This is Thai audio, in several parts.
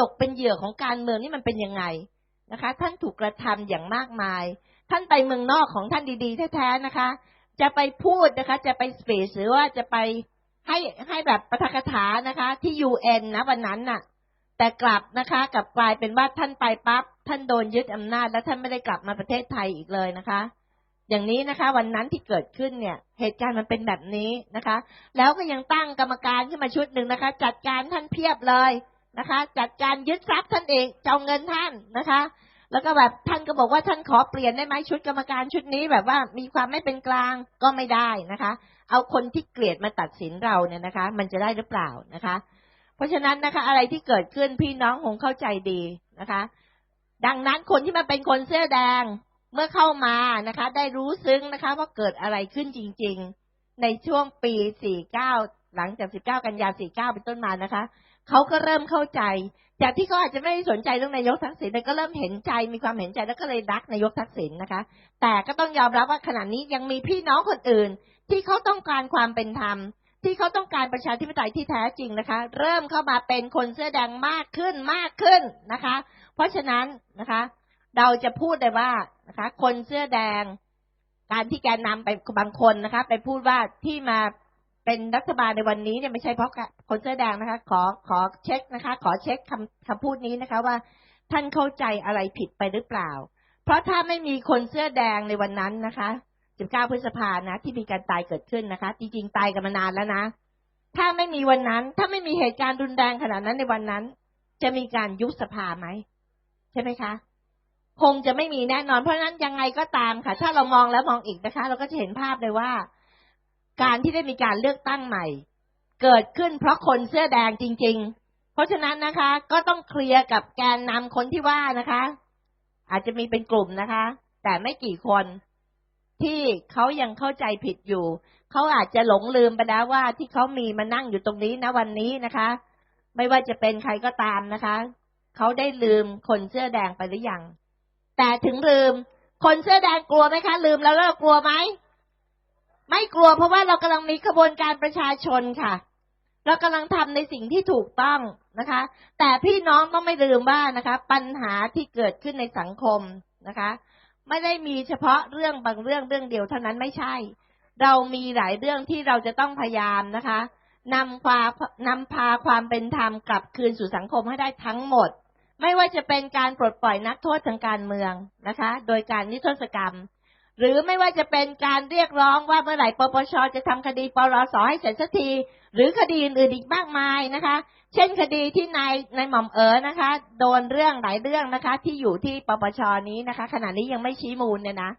ตกเป็นเหยื่อของการเมืองนี่มันเป็นยังไงนะคะ ท่านถูกกระทำอย่างมากมาย ท่านไปเมืองนอกของท่านดีๆแท้ๆนะคะ จะไปพูดนะคะ จะไปสเปซหรือว่าจะไปให้ให้แบบปาฐกถานะคะ ที่ยูเอ็นนะวันนั้นน่ะ แต่กลับนะคะกลับกลายเป็นว่าท่านไปปั๊บท่านโดนยึดอำนาจ และท่านไม่ได้กลับมาประเทศไทยอีกเลยนะคะ อย่างนี้นะคะ วันนั้นที่เกิดขึ้นเนี่ย เหตุการณ์มันเป็นแบบนี้นะคะ แล้วก็ยังตั้งกรรมการขึ้นมาชุดหนึ่งนะคะ จัดการท่านเพียบเลย นะคะ จัดการยึดทรัพย์ท่านเองเจ้าเงินท่านนะคะ แล้วก็แบบท่านก็บอกว่าท่านขอเปลี่ยนได้ไหมชุดกรรมการชุดนี้แบบว่ามีความไม่เป็นกลางก็ไม่ได้นะคะ เอาคนที่เกลียดมาตัดสินเราเนี่ยนะคะ มันจะได้หรือเปล่านะคะ เพราะฉะนั้นนะคะ อะไรที่เกิดขึ้นพี่น้องคงเข้าใจดีนะคะ ดังนั้นคนที่มาเป็นคนเสื้อแดงเมื่อเข้ามานะคะ ได้รู้ซึ้งนะคะ ว่าเกิดอะไรขึ้นจริง ๆ ในช่วงปี 49 หลังจาก 19 กันยา49 เป็นต้นมานะคะ เขาก็เริ่มเข้าใจ จากที่เขาอาจจะไม่สนใจเรื่องนายกทักษิณแต่ก็เริ่มเห็นใจมีความเห็นใจแล้วก็เลยรักนายกทักษิณนะคะ แต่ก็ต้องยอมรับว่าขณะนี้ยังมีพี่น้องคนอื่น ที่เขาต้องการความเป็นธรรม ที่เขาต้องการประชาธิปไตยที่แท้จริงนะคะ เริ่มเข้ามาเป็นคนเสื้อแดงมากขึ้นมากขึ้นนะคะ เพราะฉะนั้นนะคะ เราจะพูดได้ว่านะคะ คนเสื้อแดง การที่แกนนำไปบางคนนะคะ ไปพูดว่าที่มา เป็นรัฐบาลในวันนี้เนี่ยไม่ใช่เพราะคนเสื้อแดงนะคะ ขอขอเช็คนะคะ ขอเช็คคำคำพูดนี้นะคะว่าท่านเข้าใจอะไรผิดไปหรือเปล่า เพราะถ้าไม่มีคนเสื้อแดงในวันนั้นนะคะ 19 พฤษภานะ ที่มีการตายเกิดขึ้นนะคะ จริงๆ ตายกันมานานแล้วนะ ถ้าไม่มีวันนั้น ถ้าไม่มีเหตุการณ์รุนแรงขนาดนั้นในวันนั้น จะมีการยุบสภาไหม ใช่ไหมคะ คงจะไม่มีแน่นอน เพราะฉะนั้นยังไงก็ตามค่ะ ถ้าเรามองแล้วมองอีกนะคะ เราก็จะเห็นภาพเลยว่า การที่ได้มีการเลือกตั้งใหม่ เกิดขึ้นเพราะคนเสื้อแดงจริง ๆ เพราะฉะนั้นนะคะ ก็ต้องเคลียร์กับแกนนำคนที่ว่านะคะ อาจจะมีเป็นกลุ่มนะคะ แต่ไม่กี่คนที่เขายังเข้าใจผิดอยู่ เขาอาจจะหลงลืมไปแล้วว่าที่เขามีมานั่งอยู่ตรงนี้นะวันนี้นะคะ ไม่ว่าจะเป็นใครก็ตามนะคะ เขาได้ลืมคนเสื้อแดงไปหรือยัง แต่ถึงลืม คนเสื้อแดงกลัวไหมคะ ลืมแล้วเรากลัวไหม ไม่กลัวเพราะว่าเรากำลังมีขบวนการประชาชนค่ะ เรากำลังทำในสิ่งที่ถูกต้องนะคะ แต่พี่น้องต้องไม่ลืมว่านะคะ ปัญหาที่เกิดขึ้นในสังคมนะคะ ไม่ได้มีเฉพาะเรื่องบางเรื่องเรื่องเดียวเท่านั้นไม่ใช่ เรามีหลายเรื่องที่เราจะต้องพยายามนะคะนำความนำพาความเป็นธรรมกลับคืนสู่สังคมให้ได้ทั้งหมด ไม่ว่าจะเป็นการปลดปล่อยนักโทษทางการเมืองนะคะ โดยการนิทรศกรรม หรือไม่ว่าจะเป็นการเรียกร้องว่าเมื่อไหร่ปปชจะทำคดีปรสให้เสร็จสักที หรือคดีอื่นอีกมากมายนะคะ เช่นคดีที่นายนายหม่อมเอ๋อนะคะ โดนเรื่องหลายเรื่องนะคะ ที่อยู่ที่ปปชนี้นะคะ ขณะนี้ยังไม่ชี้มูลเนี่ยนะ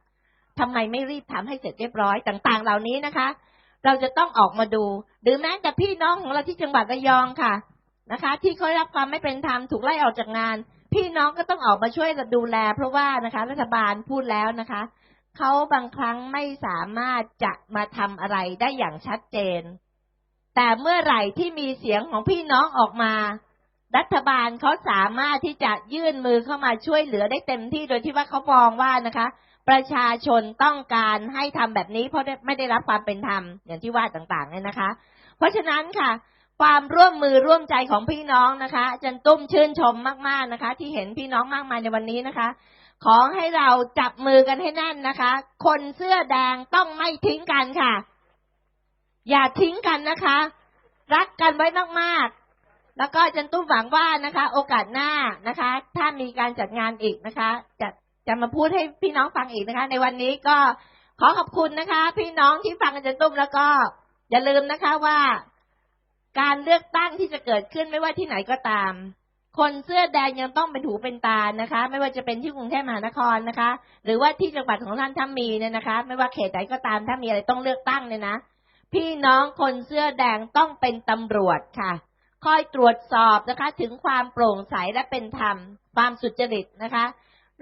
ทำไมไม่รีบทำให้เสร็จเรียบร้อยต่างๆ เหล่านี้นะคะ เราจะต้องออกมาดู หรือแม้แต่พี่น้องของเราที่จังหวัดระยองค่ะนะคะ ที่เขารับความไม่เป็นธรรมถูกไล่ออกจากงาน พี่น้องก็ต้องออกมาช่วยดูแล เพราะว่านะคะ รัฐบาลพูดแล้วนะคะ เขาบางครั้งไม่สามารถจะมาทำอะไรได้อย่างชัดเจน แต่เมื่อไหร่ที่มีเสียงของพี่น้องออกมา รัฐบาลเขาสามารถที่จะยื่นมือเข้ามาช่วยเหลือได้เต็มที่โดยที่ว่าเขามองว่านะคะ ประชาชนต้องการให้ทำแบบนี้เพราะไม่ได้รับความเป็นธรรมอย่างที่ว่าต่างๆเนี่ยนะคะ เพราะฉะนั้นค่ะความร่วมมือร่วมใจของพี่น้องนะคะจันตุ้มชื่นชมมากๆนะคะ ที่เห็นพี่น้องมากมายในวันนี้นะคะ ขอให้เราจับมือกันให้แน่นนะคะ คนเสื้อแดงต้องไม่ทิ้งกันค่ะ อย่าทิ้งกันนะคะ รักกันไว้มากๆ แล้วก็จันตุ้มหวังว่านะคะ โอกาสหน้านะคะ ถ้ามีการจัดงานอีกนะคะ จะจะมาพูดให้พี่น้องฟังอีกนะคะ ในวันนี้ก็ขอขอบคุณนะคะ พี่น้องที่ฟังจันตุ้มแล้วก็อย่าลืมนะคะว่า การเลือกตั้งที่จะเกิดขึ้นไม่ว่าที่ไหนก็ตาม คนเสื้อแดงยังต้องเป็นหูเป็นตานะคะ ไม่ว่าจะเป็นที่กรุงเทพมหานครนะคะ หรือว่าที่จังหวัดของท่านถ้ามีเนี่ยนะคะ ไม่ว่าเขตไหนก็ตามถ้ามีอะไรต้องเลือกตั้งเนี่ยนะ พี่น้องคนเสื้อแดงต้องเป็นตำรวจค่ะ คอยตรวจสอบนะคะ ถึงความโปร่งใสและเป็นธรรม ความสุจริตนะคะ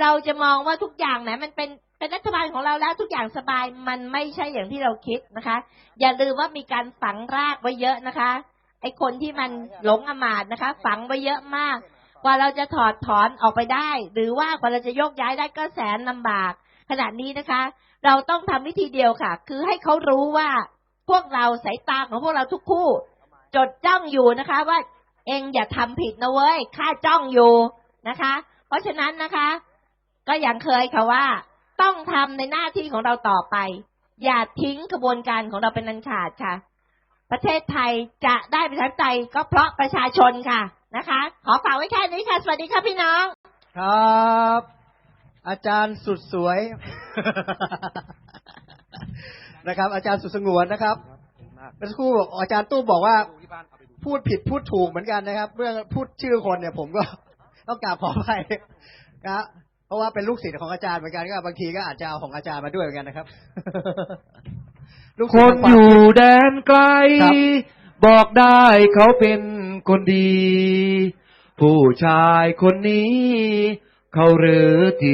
เราจะมองว่าทุกอย่างนะมันเป็นเป็นรัฐบาลของเราแล้วทุกอย่างสบายมันไม่ใช่อย่างที่เราคิดนะคะ อย่าลืมว่ามีการฝังรากไว้เยอะนะคะ ไอ้คนที่มันหลงอมาตนะคะ ฝังไว้เยอะมาก กว่าเราจะถอดถอนออกไปได้ หรือว่ากว่าเราจะยกย้ายได้ก็แสนลำบาก ขณะนี้นะคะ เราต้องทำวิธีเดียวค่ะ คือให้เขารู้ว่าพวกเราสายตาของพวกเราทุกคู่ จดจ้องอยู่นะคะ ว่าเองอย่าทำผิดนะเว้ยข้าจ้องอยู่นะคะ เพราะฉะนั้นนะคะ ก็อย่างเคยค่ะว่า ต้องทำในหน้าที่ของเราต่อไป อย่าทิ้งกระบวนการของเราเป็นอันขาดค่ะ ประเทศไทยจะได้ประชาธิปไตยก็เพราะประชาชนค่ะนะคะ ขอฝากไว้แค่นี้ค่ะ สวัสดีค่ะพี่น้อง ครับ อาจารย์สุดสวย นะครับ อาจารย์สุดสงวนนะครับเมื่อสักครู่บอกอาจารย์ตู้บอกว่า พูดผิดพูดถูกเหมือนกันนะครับ เรื่องพูดชื่อคนเนี่ย ผมก็ต้องกราบขออภัยนะเพราะว่าเป็นลูกศิษย์ของอาจารย์เหมือนกันก็บางทีก็อาจจะเอาของอาจารย์มาด้วยเหมือนกันนะครับลูก คนอยู่แดนไกล บอกได้เขาเป็นคนดี ผู้ชายคนนี้ เขาหรือที่